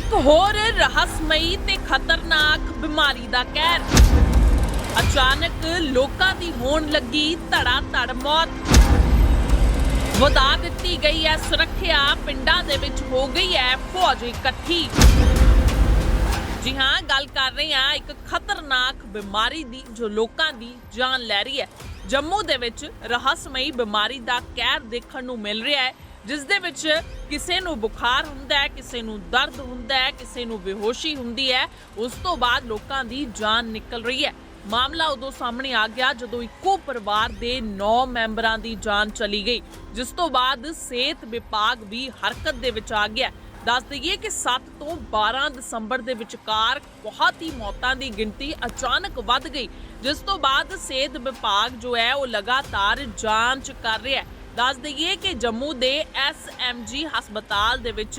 ਇੱਕ ਹੋਰ ਰਹੱਸਮਈ ਤੇ ਖਤਰਨਾਕ ਬਿਮਾਰੀ ਦਾ ਕਹਿਰ। ਅਚਾਨਕ ਲੋਕਾਂ ਦੀ ਹੋਣ ਲੱਗੀ ਧੜਾ ਧੜ ਮੌਤ। ਵਧਾ ਦਿੱਤੀ ਗਈ ਹੈ ਸੁਰੱਖਿਆ, ਪਿੰਡਾਂ ਦੇ ਵਿੱਚ ਹੋ ਗਈ ਹੈ ਫੌਜ ਇਕੱਠੀ। ਜੀ ਹਾਂ, ਗੱਲ ਕਰ ਰਹੇ ਹਾਂ ਇੱਕ ਖਤਰਨਾਕ ਬਿਮਾਰੀ ਦੀ, ਜੋ ਲੋਕਾਂ ਦੀ ਜਾਨ ਲੈ ਰਹੀ ਹੈ ਜੰਮੂ ਦੇ ਵਿੱਚ ਰਹੱਸਮਈ ਬਿਮਾਰੀ ਦਾ ਕਹਿਰ ਦੇਖਣ ਨੂੰ ਮਿਲ ਰਿਹਾ ਹੈ ਜਿਸ ਦੇ ਵਿੱਚ ਕਿਸੇ ਨੂੰ ਬੁਖਾਰ ਹੁੰਦਾ ਹੈ, ਕਿਸੇ ਨੂੰ ਦਰਦ ਹੁੰਦਾ ਹੈ, ਕਿਸੇ ਨੂੰ ਬੇਹੋਸ਼ੀ ਹੁੰਦੀ ਹੈ, ਉਸ ਤੋਂ ਬਾਅਦ ਲੋਕਾਂ ਦੀ ਜਾਨ ਨਿਕਲ ਰਹੀ ਹੈ। ਮਾਮਲਾ ਉਦੋਂ ਸਾਹਮਣੇ ਆ ਗਿਆ ਜਦੋਂ ਇੱਕੋ ਪਰਿਵਾਰ ਦੇ 9 ਮੈਂਬਰਾਂ ਦੀ ਜਾਨ ਚਲੀ ਗਈ, ਜਿਸ ਤੋਂ ਬਾਅਦ ਸਿਹਤ ਵਿਭਾਗ ਵੀ ਹਰਕਤ ਦੇ ਵਿੱਚ ਆ ਗਿਆ। ਦੱਸ ਦਈਏ ਕਿ 7 ਤੋਂ 12 ਦਸੰਬਰ ਦੇ ਵਿਚਕਾਰ ਬਹੁਤ ਹੀ ਮੌਤਾਂ ਦੀ ਗਿਣਤੀ ਅਚਾਨਕ ਵੱਧ ਗਈ, ਜਿਸ ਤੋਂ ਬਾਅਦ ਸਿਹਤ ਵਿਭਾਗ ਜੋ ਹੈ, ਉਹ ਲਗਾਤਾਰ ਜਾਂਚ ਕਰ ਰਿਹਾ ਹੈ। ਦੱਸ ਦਈਏ ਕਿ ਜੰਮੂ ਦੇ ਐਸਐਮਜੀ ਹਸਪਤਾਲ ਦੇ ਵਿੱਚ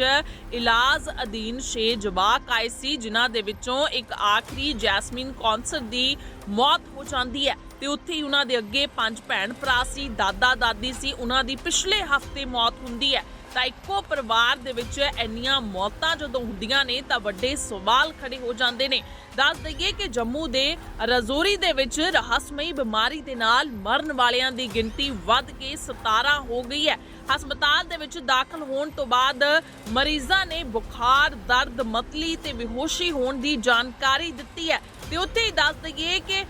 ਇਲਾਜ ਅਧੀਨ 6 ਜਵਾਕ ਆਏ ਸੀ, ਜਿਨ੍ਹਾਂ ਦੇ ਵਿੱਚੋਂ ਇੱਕ ਆਖਰੀ ਜੈਸਮੀਨ ਕੌਂਸਰ ਦੀ ਮੌਤ ਹੋ ਜਾਂਦੀ ਹੈ। ਤੇ ਉੱਥੇ ਹੀ ਉਹਨਾਂ ਦੇ ਅੱਗੇ ਪੰਜ ਭੈਣ ਭਰਾ ਸੀ ਦਾਦਾ ਦਾਦੀ ਸੀ, ਉਹਨਾਂ ਦੀ ਪਿਛਲੇ ਹਫ਼ਤੇ ਮੌਤ ਹੁੰਦੀ ਹੈ। ਤਾਂ ਇੱਕੋ ਪਰਿਵਾਰ ਦੇ ਵਿੱਚ ਇੰਨੀਆਂ ਮੌਤਾਂ ਜਦੋਂ ਹੁੰਦੀਆਂ ਨੇ ਤਾਂ ਵੱਡੇ ਸਵਾਲ ਖੜੇ ਹੋ ਜਾਂਦੇ ਨੇ। ਦੱਸ ਦਈਏ ਕਿ ਜੰਮੂ ਦੇ ਰਜੋਰੀ ਦੇ ਵਿੱਚ ਰਹੱਸਮਈ ਬਿਮਾਰੀ ਦੇ ਨਾਲ ਮਰਨ ਵਾਲਿਆਂ ਦੀ ਗਿਣਤੀ ਵੱਧ ਕੇ 17 ਹੋ ਗਈ ਹੈ। ਹਸਪਤਾਲ ਦੇ ਵਿੱਚ ਦਾਖਲ ਹੋਣ ਤੋਂ ਬਾਅਦ ਮਰੀਜ਼ਾਂ ਨੇ ਬੁਖਾਰ, ਦਰਦ, ਮਤਲੀ ਤੇ ਬੇਹੋਸ਼ੀ ਹੋਣ ਦੀ ਜਾਣਕਾਰੀ ਦਿੱਤੀ ਹੈ। ਤੇ ਉੱਥੇ ਹੀ ਦੱਸ ਦਈਏ ਕਿ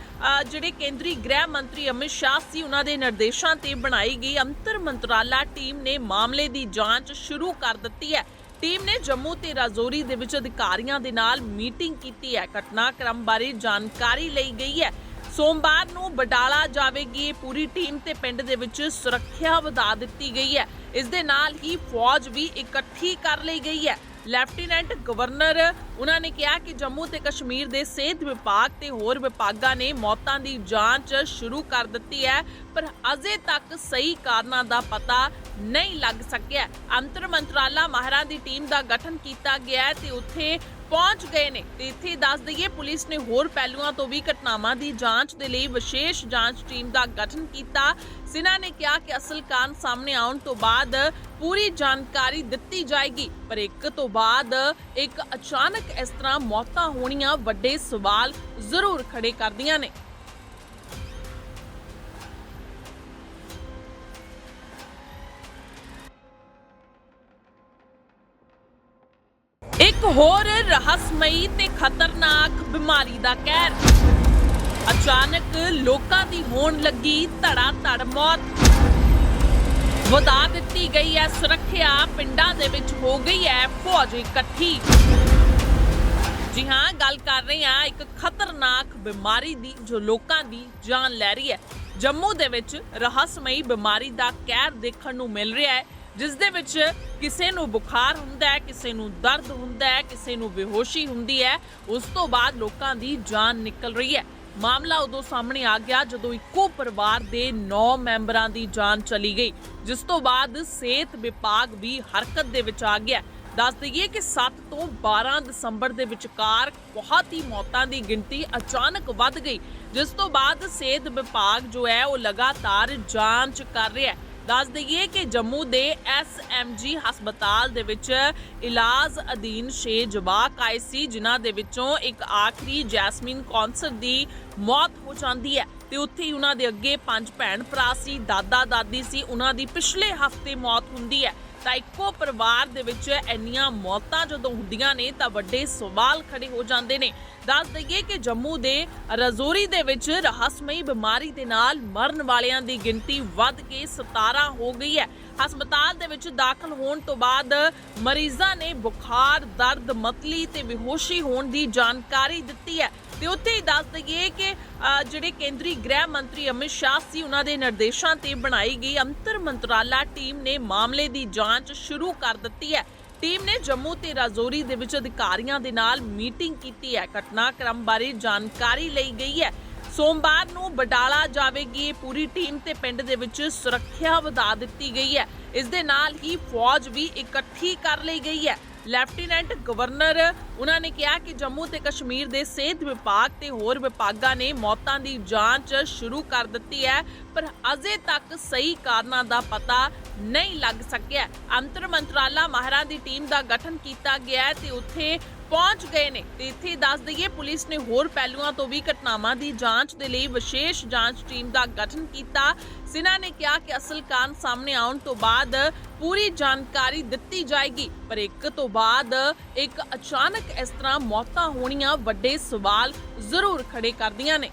ਜਿਹੜੇ ਕੇਂਦਰੀ ਗ੍ਰਹਿ ਮੰਤਰੀ ਅਮਿਤ ਸ਼ਾਹ ਸੀ, ਉਹਨਾਂ ਦੇ ਨਿਰਦੇਸ਼ਾਂ ਤੇ ਬਣਾਈ ਗਈ ਅੰਤਰ ਮੰਤਰਾਲਾ ਟੀਮ ਨੇ ਮਾਮਲੇ ਦੀ ਜਾਂਚ ਸ਼ੁਰੂ ਕਰ ਦਿੱਤੀ ਹੈ। ਟੀਮ ਨੇ ਜੰਮੂ ਤੇ ਰਾਜੌਰੀ ਦੇ ਵਿੱਚ ਅਧਿਕਾਰੀਆਂ ਦੇ ਨਾਲ ਮੀਟਿੰਗ ਕੀਤੀ ਹੈ। ਘਟਨਾਕ੍ਰਮ ਬਾਰੇ ਜਾਣਕਾਰੀ ਲਈ ਗਈ ਹੈ। ਸੋਮਵਾਰ ਨੂੰ ਬਡਾਲਾ ਜਾਵੇਗੀ। ਪੂਰੀ ਟੀਮ ਤੇ ਪਿੰਡ ਦੇ ਵਿੱਚ ਸੁਰੱਖਿਆ ਵਧਾ ਦਿੱਤੀ ਗਈ ਹੈ। ਇਸ ਦੇ ਨਾਲ ਹੀ ਫੌਜ ਵੀ ਇਕੱਠੀ ਕਰ ਲਈ ਗਈ ਹੈ। ਲੈਫਟੀਨੈਂਟ ਗਵਰਨਰ, ਉਹਨਾਂ ਨੇ ਕਿਹਾ ਕਿ ਜੰਮੂ ਤੇ ਕਸ਼ਮੀਰ ਦੇ ਸਿਹਤ ਵਿਭਾਗ ਤੇ ਹੋਰ ਵਿਭਾਗਾਂ ਨੇ ਮੌਤਾਂ ਦੀ ਜਾਂਚ ਸ਼ੁਰੂ ਕਰ ਦਿੱਤੀ ਹੈ, ਪਰ ਅਜੇ ਤੱਕ ਸਹੀ ਕਾਰਨਾਂ ਦਾ ਪਤਾ ਨਹੀਂ ਲੱਗ ਸਕਿਆ। ਅੰਤਰ ਮੰਤਰਾਲਾ ਮਾਹਰਾਂ ਦੀ ਟੀਮ ਦਾ ਗਠਨ ਕੀਤਾ ਗਿਆ ਤੇ ਉੱਥੇ ਪਹੁੰਚ ਗਏ ਨੇ ਤੇ ਇੱਥੇ ਦੱਸ ਦਈਏ ਪੁਲਿਸ ਨੇ ਹੋਰ ਪਹਿਲੂਆਂ ਤੋਂ ਵੀ ਘਟਨਾਵਾਂ ਦੀ ਜਾਂਚ ਦੇ ਲਈ ਵਿਸ਼ੇਸ਼ ਜਾਂਚ ਟੀਮ ਦਾ ਗਠਨ ਕੀਤਾ। ਸਿਨਾ ਨੇ ਕਿਹਾ ਕਿ ਅਸਲ ਕਾਰਨ ਸਾਹਮਣੇ ਆਉਣ ਤੋਂ ਬਾਅਦ ਪੂਰੀ ਜਾਣਕਾਰੀ ਦਿੱਤੀ ਜਾਏਗੀ, ਪਰ ਇੱਕ ਤੋਂ ਬਾਅਦ ਇੱਕ ਅਚਾਨਕ ਇਸ ਤਰ੍ਹਾਂ ਮੌਤਾਂ ਹੋਣੀਆਂ ਵੱਡੇ ਸਵਾਲ ਜ਼ਰੂਰ ਖੜੇ ਕਰਦੀਆਂ ਨੇ। ਇੱਕ ਹੋਰ ਰਹੱਸਮਈ ਤੇ ਖਤਰਨਾਕ ਬਿਮਾਰੀ ਦਾ ਕਹਿਰ। ਅਚਾਨਕ ਲੋਕਾਂ ਦੀ ਹੋਣ ਲੱਗੀ ਧੜਾ ਧੜ ਮੌਤ। ਵਧਾ ਦਿੱਤੀ ਗਈ ਹੈ ਸੁਰੱਖਿਆ, ਪਿੰਡਾਂ ਦੇ ਵਿੱਚ ਹੋ ਗਈ ਹੈ ਫੌਜ ਇਕੱਠੀ। ਜੀ ਹਾਂ, ਗੱਲ ਕਰ ਰਹੇ ਹਾਂ ਇੱਕ ਖਤਰਨਾਕ ਬਿਮਾਰੀ ਦੀ, ਜੋ ਲੋਕਾਂ ਦੀ ਜਾਨ ਲੈ ਰਹੀ ਹੈ। ਜੰਮੂ ਦੇ ਵਿੱਚ ਰਹੱਸਮਈ ਬਿਮਾਰੀ ਦਾ ਕਹਿਰ ਦੇਖਣ ਨੂੰ ਮਿਲ ਰਿਹਾ ਹੈ। ਜਿਸ ਦੇ ਵਿੱਚ ਕਿਸੇ ਨੂੰ ਬੁਖਾਰ ਹੁੰਦਾ ਹੈ, ਕਿਸੇ ਨੂੰ ਦਰਦ ਹੁੰਦਾ ਹੈ, ਕਿਸੇ ਨੂੰ ਬੇਹੋਸ਼ੀ ਹੁੰਦੀ ਹੈ, ਉਸ ਤੋਂ ਬਾਅਦ ਲੋਕਾਂ ਦੀ ਜਾਨ ਨਿਕਲ ਰਹੀ ਹੈ। ਮਾਮਲਾ ਉਦੋਂ ਸਾਹਮਣੇ ਆ ਗਿਆ ਜਦੋਂ ਇੱਕੋ ਪਰਿਵਾਰ ਦੇ 9 ਮੈਂਬਰਾਂ ਦੀ ਜਾਨ ਚਲੀ ਗਈ, ਜਿਸ ਤੋਂ ਬਾਅਦ ਸਿਹਤ ਵਿਭਾਗ ਵੀ ਹਰਕਤ ਦੇ ਵਿੱਚ ਆ ਗਿਆ। ਦੱਸ ਦਈਏ ਕਿ 7 ਤੋਂ 12 ਦਸੰਬਰ ਦੇ ਵਿਚਕਾਰ ਬਹੁਤ ਹੀ ਮੌਤਾਂ ਦੀ ਗਿਣਤੀ ਅਚਾਨਕ ਵੱਧ ਗਈ, ਜਿਸ ਤੋਂ ਬਾਅਦ ਸਿਹਤ ਵਿਭਾਗ ਜੋ ਹੈ, ਉਹ ਲਗਾਤਾਰ ਜਾਂਚ ਕਰ ਰਿਹਾ ਹੈ। ਦੱਸ ਦਈਏ ਕਿ ਜੰਮੂ ਦੇ ਐਸਐਮਜੀ ਹਸਪਤਾਲ ਦੇ ਵਿੱਚ ਇਲਾਜ ਅਧੀਨ 6 ਜਵਾਕ ਆਏ ਸੀ, ਜਿਨ੍ਹਾਂ ਦੇ ਵਿੱਚੋਂ ਇੱਕ ਆਖਰੀ ਜੈਸਮੀਨ ਕੌਂਸਰ ਦੀ ਮੌਤ ਹੋ ਜਾਂਦੀ ਹੈ। ਤੇ ਉੱਥੇ ਹੀ ਉਹਨਾਂ ਦੇ ਅੱਗੇ ਪੰਜ ਭੈਣ ਭਰਾ ਸੀ, ਦਾਦਾ ਦਾਦੀ ਸੀ, ਉਹਨਾਂ ਦੀ ਪਿਛਲੇ ਹਫ਼ਤੇ ਮੌਤ ਹੁੰਦੀ ਹੈ। ਤਾਂ ਇੱਕੋ ਪਰਿਵਾਰ ਦੇ ਵਿੱਚ ਇੰਨੀਆਂ ਮੌਤਾਂ ਜਦੋਂ ਹੁੰਦੀਆਂ ਨੇ, ਤਾਂ ਵੱਡੇ ਸਵਾਲ ਖੜੇ ਹੋ ਜਾਂਦੇ ਨੇ। ਦੱਸ ਦਈਏ ਕਿ ਜੰਮੂ ਦੇ ਰਜੋਰੀ ਦੇ ਵਿੱਚ ਰਹੱਸਮਈ ਬਿਮਾਰੀ ਦੇ ਨਾਲ ਮਰਨ ਵਾਲਿਆਂ ਦੀ ਗਿਣਤੀ ਵੱਧ ਕੇ 17 ਹੋ ਗਈ ਹੈ। ਹਸਪਤਾਲ ਦੇ ਵਿੱਚ ਦਾਖਲ ਹੋਣ ਤੋਂ ਬਾਅਦ ਮਰੀਜ਼ਾਂ ਨੇ ਬੁਖਾਰ, ਦਰਦ, ਮਤਲੀ ਤੇ ਬੇਹੋਸ਼ੀ ਹੋਣ ਦੀ ਜਾਣਕਾਰੀ ਦਿੱਤੀ ਹੈ। ਤੇ ਉੱਥੇ ਹੀ ਦੱਸ ਦਈਏ ਕਿ ਜਿਹੜੇ ਕੇਂਦਰੀ ਗ੍ਰਹਿ ਮੰਤਰੀ ਅਮਿਤ ਸ਼ਾਹ ਸੀ, ਉਹਨਾਂ ਦੇ ਨਿਰਦੇਸ਼ਾਂ ਤੇ ਬਣਾਈ ਗਈ ਅੰਤਰ ਮੰਤਰਾਲਾ ਟੀਮ ਨੇ ਮਾਮਲੇ ਦੀ ਜਾਂਚ ਸ਼ੁਰੂ ਕਰ ਦਿੱਤੀ ਹੈ। ਟੀਮ ਨੇ ਜੰਮੂ ਤੇ ਰਾਜੌਰੀ ਦੇ ਵਿੱਚ ਅਧਿਕਾਰੀਆਂ ਦੇ ਨਾਲ ਮੀਟਿੰਗ ਕੀਤੀ ਹੈ। ਘਟਨਾਕ੍ਰਮ ਬਾਰੇ ਜਾਣਕਾਰੀ ਲਈ ਗਈ ਹੈ। ਸੋਮਵਾਰ ਨੂੰ ਬਟਾਲਾ ਜਾਵੇਗੀ। ਇਹ ਪੂਰੀ ਟੀਮ ਤੇ ਪਿੰਡ ਦੇ ਵਿੱਚ ਸੁਰੱਖਿਆ ਵਧਾ ਦਿੱਤੀ ਗਈ ਹੈ। ਇਸ ਦੇ ਨਾਲ ਹੀ ਫੌਜ ਵੀ ਇਕੱਠੀ ਕਰ ਲਈ ਗਈ ਹੈ। ਲੈਫਟੀਨੈਂਟ ਗਵਰਨਰ, ਉਹਨਾਂ ਨੇ ਕਿਹਾ ਕਿ ਜੰਮੂ ਤੇ ਕਸ਼ਮੀਰ ਦੇ ਸਿਹਤ ਵਿਭਾਗ ਤੇ ਹੋਰ ਵਿਭਾਗਾਂ ਨੇ ਮੌਤਾਂ ਦੀ ਜਾਂਚ ਸ਼ੁਰੂ ਕਰ ਦਿੱਤੀ ਹੈ, ਪਰ ਅਜੇ ਤੱਕ ਸਹੀ ਕਾਰਨਾਂ ਦਾ ਪਤਾ ਨਹੀਂ ਲੱਗ ਸਕਿਆ। ਅੰਤਰ ਮੰਤਰਾਲਾ ਮਾਹਰਾਂ ਦੀ ਟੀਮ ਦਾ ਗਠਨ ਕੀਤਾ ਗਿਆ ਹੈ ਤੇ ਉੱਥੇ ਪਹੁੰਚ ਗਏ ਨੇ ਤੇ ਇੱਥੇ ਦੱਸ ਦਈਏ, ਪੁਲਿਸ ਨੇ ਹੋਰ ਪਹਿਲੂਆਂ ਤੋਂ ਵੀ ਘਟਨਾਵਾਂ ਦੀ ਜਾਂਚ ਦੇ ਲਈ ਵਿਸ਼ੇਸ਼ ਜਾਂਚ ਟੀਮ ਦਾ ਗਠਨ ਕੀਤਾ। ਸਿਨਾ ਨੇ ਕਿਹਾ ਕਿ ਅਸਲ ਕਾਰਨ ਸਾਹਮਣੇ ਆਉਣ ਤੋਂ ਬਾਅਦ ਪੂਰੀ ਜਾਣਕਾਰੀ ਦਿੱਤੀ ਜਾਏਗੀ, ਪਰ ਇੱਕ ਤੋਂ ਬਾਅਦ ਇੱਕ ਅਚਾਨਕ ਇਸ ਤਰ੍ਹਾਂ ਮੌਤਾਂ ਹੋਣੀਆਂ ਵੱਡੇ ਸਵਾਲ ਜ਼ਰੂਰ ਖੜੇ ਕਰਦੀਆਂ ਨੇ।